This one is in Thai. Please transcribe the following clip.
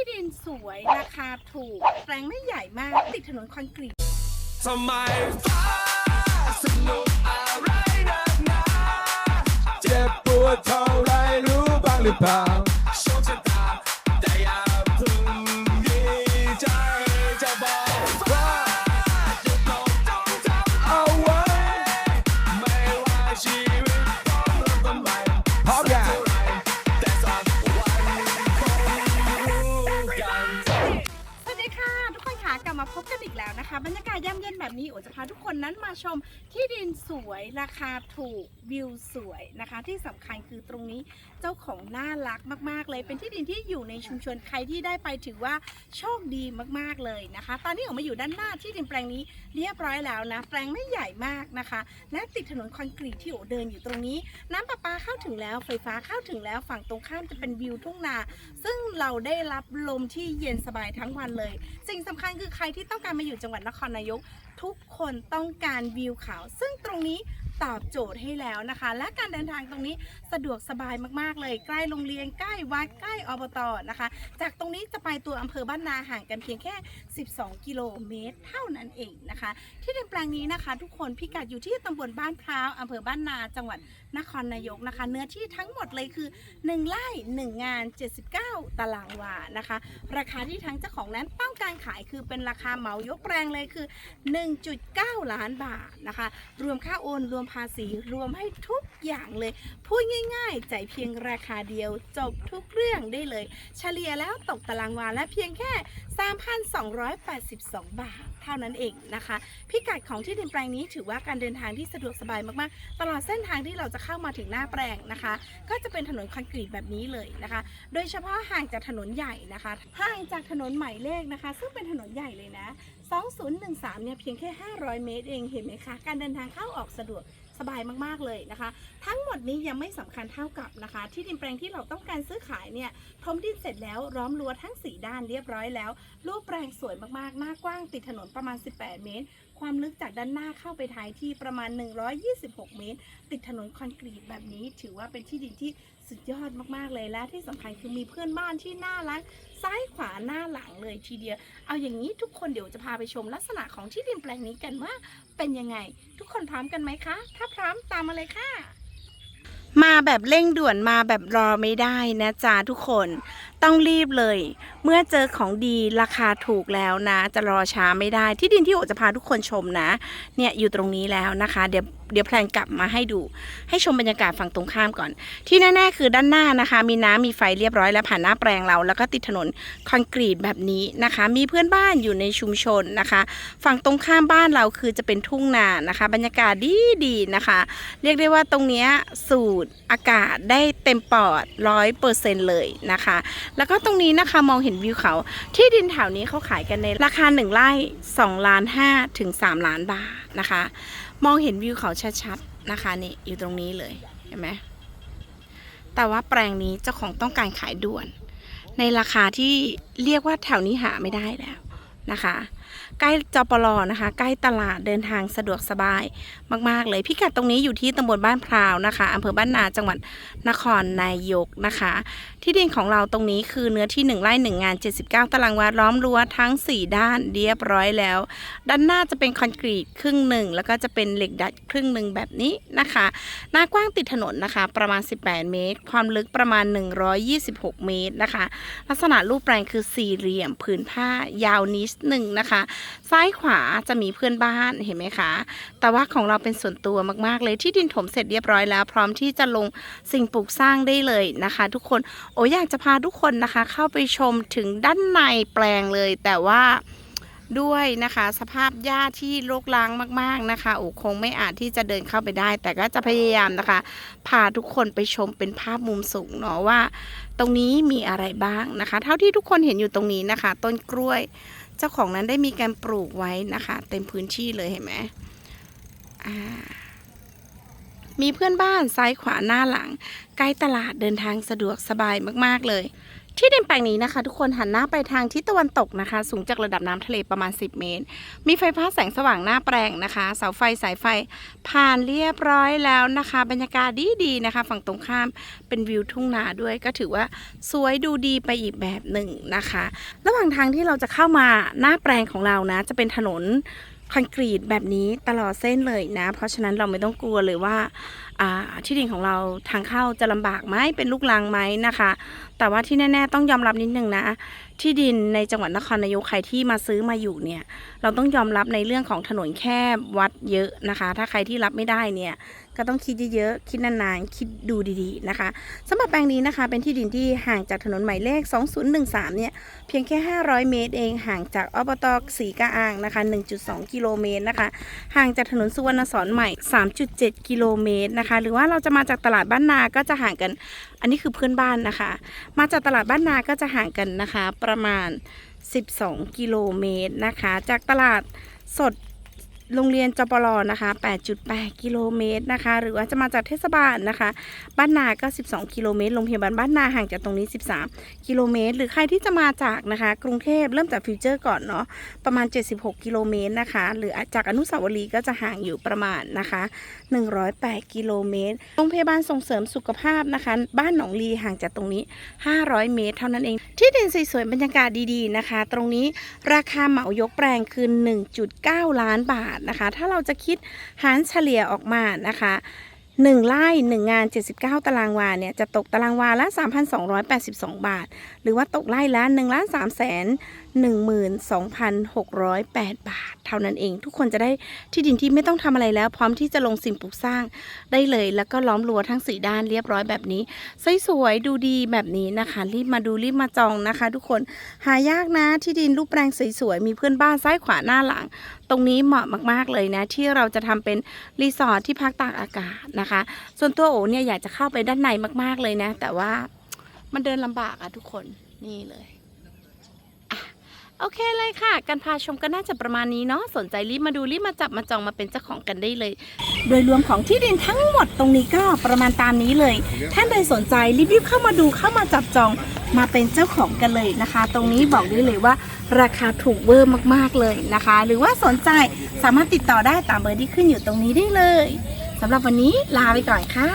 ที่ดินสวยราคาถูก แปลงไม่ใหญ่มากติดถนนคอนกรีต สมัยฟ้าสนุกอะไรนักหนาเจ็บปวดเท่าไรรู้บ้างหรือเปล่า บรรยากาศย่ำเย็นแบบนี้โอจะพาทุกคนนั้นมาชมที่ดินสวยราคาถูกวิวสวยนะคะ ที่สำคัญคือตรงนี้ เจ้าของน่ารักมาก ๆ เลยเป็นที่ดินที่อยู่ในชุมชนใครที่ได้ไปถือว่าโชคดีมากๆเลยนะคะ ตอนนี้ออกมาอยู่ด้านหน้าที่ดินแปลงนี้เรียบร้อยแล้วนะ แปลงไม่ใหญ่มากนะคะ และติดถนนคอนกรีตที่โอเดินอยู่ตรงนี้ น้ำประปาเข้าถึงแล้วไฟฟ้าเข้าถึงแล้วฝั่งตรงข้ามจะเป็นวิวทุ่งนา ซึ่งเราได้รับลมที่เย็นสบายทั้งวันเลย สิ่งสำคัญคือใครที่ต้องการมาอยู่จังหวัดนครนายก ทุกคนต้องการวิวเขา ซึ่งตรงนี้ ตอบโจทย์ให้แล้วนะคะ และการเดินทางตรงนี้สะดวกสบายมากๆ เลยใกล้โรงเรียนใกล้วัดใกล้อบตนะคะ จากตรงนี้จะไปตัวอำเภอบ้านนาห่างกันเพียงแค่ 12 กิโลเมตร เท่านั้นเองนะคะ ที่ดินแปลงนี้นะคะ ทุกคนพิกัดอยู่ที่ตำบลบ้านพร้าวอำเภอบ้านนาจังหวัดนครนายกนะคะ เนื้อที่ทั้งหมดเลยคือ 1 ไร่ 1 งาน 79 ตารางวานะคะ ราคาที่ทั้งเจ้าของนั้นต้องการขายคือเป็นราคาเหมายกแปลงเลยคือ 1.9 ล้านบาทนะคะ รวมค่าโอนรวมภาษีรวมให้ทุก อย่างเลย พูดง่ายๆจ่ายเพียงราคาเดียวจบทุกเรื่องได้เลย เฉลี่ยแล้วตกตารางวาและเพียงแค่ 3,282 บาท เท่านั้นเองนะคะ พิกัดของที่ดินแปลงนี้ถือว่าการเดินทางที่สะดวกสบายมากๆ ตลอดเส้นทางที่เราจะเข้ามาถึงหน้าแปลงนะคะ ก็จะเป็นถนนคอนกรีตแบบนี้เลยนะคะ โดยเฉพาะห่างจากถนนใหญ่นะคะห่างจากถนนหมายเลขนะคะ ซึ่งเป็นถนนใหญ่เลยนะ2013เนี่ยเพียงแค่ 500 เมตรเองเห็นไหมคะ การเดินทางเข้าออกสะดวก สบายมากๆเลยนะคะ ทั้งหมดนี้ยังไม่สำคัญเท่ากับนะคะ ที่ดินแปลงที่เราต้องการซื้อขายเนี่ยทมดินเสร็จแล้วล้อมรั้วทั้ง 4 ด้านเรียบร้อยแล้วรูปแปลงสวยมากๆ หน้ากว้างติดถนนประมาณ 18 เมตร ความลึกจากด้านหน้าเข้าไปท้ายที่ประมาณ 126 เมตร ติดถนนคอนกรีตแบบนี้ ถือว่าเป็นที่ดินที่สุดยอดมากๆเลยและที่สำคัญคือมีเพื่อนบ้านที่น่ารักซ้ายขวาหน้าหลังเลยทีเดียว เอาอย่างนี้ทุกคนเดี๋ยวจะพาไปชมลักษณะของที่ดินแปลงนี้กันว่าเป็นยังไง ทุกคนพร้อมกันไหมคะ ถ้าพร้อมตามมาเลยค่ะ มาแบบเร่งด่วนมาแบบรอไม่ได้นะจ๊ะทุกคนต้องรีบเลย เมื่อเจอของดีราคาถูกแล้วนะ จะรอช้าไม่ได้ที่ดินที่โอจะพาทุกคนชมนะ เนี่ยอยู่ตรงนี้แล้วนะคะ เดี๋ยวเดี๋ยวแพลนกลับมาให้ดู ให้ชมบรรยากาศฝั่งตรงข้ามก่อน ที่แน่ๆคือด้านหน้านะคะ มีน้ำมีไฟเรียบร้อยแล้วผ่านหน้าแปลงเรา แล้วก็ติดถนนคอนกรีตแบบนี้นะคะ มีเพื่อนบ้านอยู่ในชุมชนนะคะ ฝั่งตรงข้ามบ้านเราคือจะเป็นทุ่งนานะคะ บรรยากาศดีดีๆนะคะ เรียกได้ว่าตรงเนี้ยสูดอากาศได้เต็มปอดร้อยเปอร์เซ็นเลยนะคะ แล้วก็ตรงนี้นะคะมองเห็นวิวเขาที่ดินแถวนี้เขาขายกันในราคา 1ไร่2ล้าน5ถึง3ล้านบาทนะคะ มองเห็นวิวเขาชัดๆนะคะนี่อยู่ตรงนี้เลยเห็นไหมแต่ว่าแปลงนี้เจ้าของต้องการขายด่วน ในราคาที่เรียกว่าแถวนี้หาไม่ได้แล้วนะคะ ใกล้จปรนะคะ ใกล้ตลาดเดินทางสะดวกสบายมากๆ เลยพิกัดตรงนี้อยู่ที่ตำบลบ้านพราวนะคะอำเภอบ้านนาจังหวัดนครนายกนะคะ ที่ดินของเราตรงนี้คือเนื้อที่ 1ไร่1งาน 79 ตารางวาล้อมรั้วทั้ง 4 ด้านเรียบร้อยแล้ว ด้านหน้าจะเป็นคอนกรีตครึ่งหนึ่งแล้วก็จะเป็นเหล็กดัดครึ่งหนึ่งแบบนี้นะคะ หน้ากว้างติดถนนนะคะ ประมาณ 18 เมตร ความลึกประมาณ 126 เมตรนะคะ ลักษณะรูปแปลงคือสี่เหลี่ยมผืนผ้ายาวนิดหนึ่งนะคะซ้ายขวาจะมีเพื่อนบ้านเห็นไหมคะ แต่ว่าของเราเป็นส่วนตัวมากๆเลยที่ดินถมเสร็จเรียบร้อยแล้ว พร้อมที่จะลงสิ่งปลูกสร้างได้เลยนะคะ ทุกคนโอ้อยากจะพาทุกคนนะคะ เข้าไปชมถึงด้านในแปลงเลย แต่ว่าด้วยนะคะสภาพหญ้าที่รกร้างมาก ๆนะคะโอ้คงไม่อาจที่จะเดินเข้าไปได้ แต่ก็จะพยายามนะคะ พาทุกคนไปชมเป็นภาพมุมสูงเนาะว่า ตรงนี้มีอะไรบ้างนะคะ เท่าที่ทุกคนเห็นอยู่ตรงนี้นะคะ ต้นกล้วย เจ้าของนั้นได้มีการปลูกไว้นะคะ เต็มพื้นที่เลยเห็นไหมมีเพื่อนบ้านซ้ายขวาหน้าหลัง ใกล้ตลาดเดินทางสะดวกสบายมาก ๆ เลย ที่ดินแปลงนี้นะคะ ทุกคนหันหน้าไปทางทิศตะวันตกนะคะ สูงจากระดับน้ำทะเลประมาณ 10 เมตร มีไฟฟ้าแสงสว่างหน้าแปลงนะคะ เสาไฟสายไฟผ่านเรียบร้อยแล้วนะคะ บรรยากาศดีๆนะคะ ฝั่งตรงข้ามเป็นวิวทุ่งนาด้วยก็ถือว่าสวยดูดีไปอีกแบบหนึ่งนะคะ ระหว่างทางที่เราจะเข้ามาหน้าแปลงของเรานะ จะเป็นถนนคอนกรีตแบบนี้ตลอดเส้นเลยนะ เพราะฉะนั้นเราไม่ต้องกลัวเลยว่า ที่ดินของเราทางเข้าจะลำบากไหมเป็นลูกลังไหมนะคะ แต่ว่าที่แน่ ๆ ต้องยอมรับนิดนึงนะ ที่ดินในจังหวัดนครนายกใครที่มาซื้อมาอยู่เนี่ย เราต้องยอมรับในเรื่องของถนนแคบวัดเยอะนะคะ ถ้าใครที่รับไม่ได้เนี่ยก็ต้องคิดเยอะๆ คิดนานๆ คิดดูดีๆ นะคะสำหรับแปลงนี้นะคะ เป็นที่ดินที่ห่างจากถนนหมายเลข 2013 เนี่ย เพียงแค่ 500 เมตรเอง ห่างจากอบตสีกะอางนะคะ 1.2 กิโลเมตรนะคะ ห่างจากถนนสุวรรณสอนใหม่ 3.7 กิโลเมตรนะคะหรือว่าเราจะมาจากตลาดบ้านนาก็จะห่างกัน อันนี้คือเพื่อนบ้านนะคะ มาจากตลาดบ้านนาก็จะห่างกันนะคะ ประมาณ 12 กิโลเมตรนะคะ จากตลาดสด โรงเรียนจปรนะคะ 8.8 กิโลเมตรนะคะ หรือว่าจะมาจากเทศบาลนะคะ บ้านนาก็ 12 กิโลเมตร โรงพยาบาลบ้านนาห่างจากตรงนี้ 13 กิโลเมตร หรือใครที่จะมาจากนะคะ กรุงเทพเริ่มจากฟิวเจอร์ก่อนเนาะ ประมาณ 76 กิโลเมตรนะคะ หรือจากอนุสาวรีย์ก็จะห่างอยู่ประมาณนะคะ 108 กิโลเมตร โรงพยาบาลส่งเสริมสุขภาพนะคะ บ้านหนองลีห่างจากตรงนี้ 500 เมตร เท่านั้นเอง ที่ดินสวยๆ บรรยากาศดีๆ นะคะ ตรงนี้ราคาเหมายกแปลงคือ 1.9 ล้านบาทนะคะ ถ้าเราจะคิดหารเฉลี่ยออกมานะคะ1ไร่1งาน 79 ตารางวาเนี่ยจะตกตารางวาละ 3,282 บาท หรือว่าตกไร่ละ1ล้าน3แสน12,608 บาท เท่านั้นเอง ทุกคนจะได้ที่ดินที่ไม่ต้องทำอะไรแล้ว พร้อมที่จะลงสิ่งปลูกสร้างได้เลย แล้วก็ล้อมรั้วทั้งสีด้านเรียบร้อยแบบนี้สวยๆดูดีแบบนี้นะคะ รีบมาดูรีบมาจองนะคะ ทุกคนหายากนะที่ดินรูปแปลงสวยๆมีเพื่อนบ้านซ้ายขวาหน้าหลัง ตรงนี้เหมาะมากๆเลยนะ ที่เราจะทำเป็นรีสอร์ทที่พักตากอากาศนะคะ ส่วนตัวโอเนี่ยอยากจะเข้าไปด้านในมาก ๆเลยนะ แต่ว่ามันเดินลำบากอะทุกคนนี่เลย โอเคเลยค่ะ การพาชมก็น่าจะประมาณนี้เนาะ สนใจรีบมาดูรีบมาจับมาจองมาเป็นเจ้าของกันได้เลย โดยรวมของที่ดินทั้งหมดตรงนี้ก็ประมาณตามนี้เลย ท่านใดสนใจรีบๆเข้ามาดูเข้ามาจับจองมาเป็นเจ้าของกันเลยนะคะ ตรงนี้บอกได้เลยว่าราคาถูกเวอร์มากๆเลยนะคะ หรือว่าสนใจสามารถติดต่อได้ตามเบอร์ที่ขึ้นอยู่ตรงนี้ได้เลยสำหรับวันนี้ลาไปก่อนค่ะ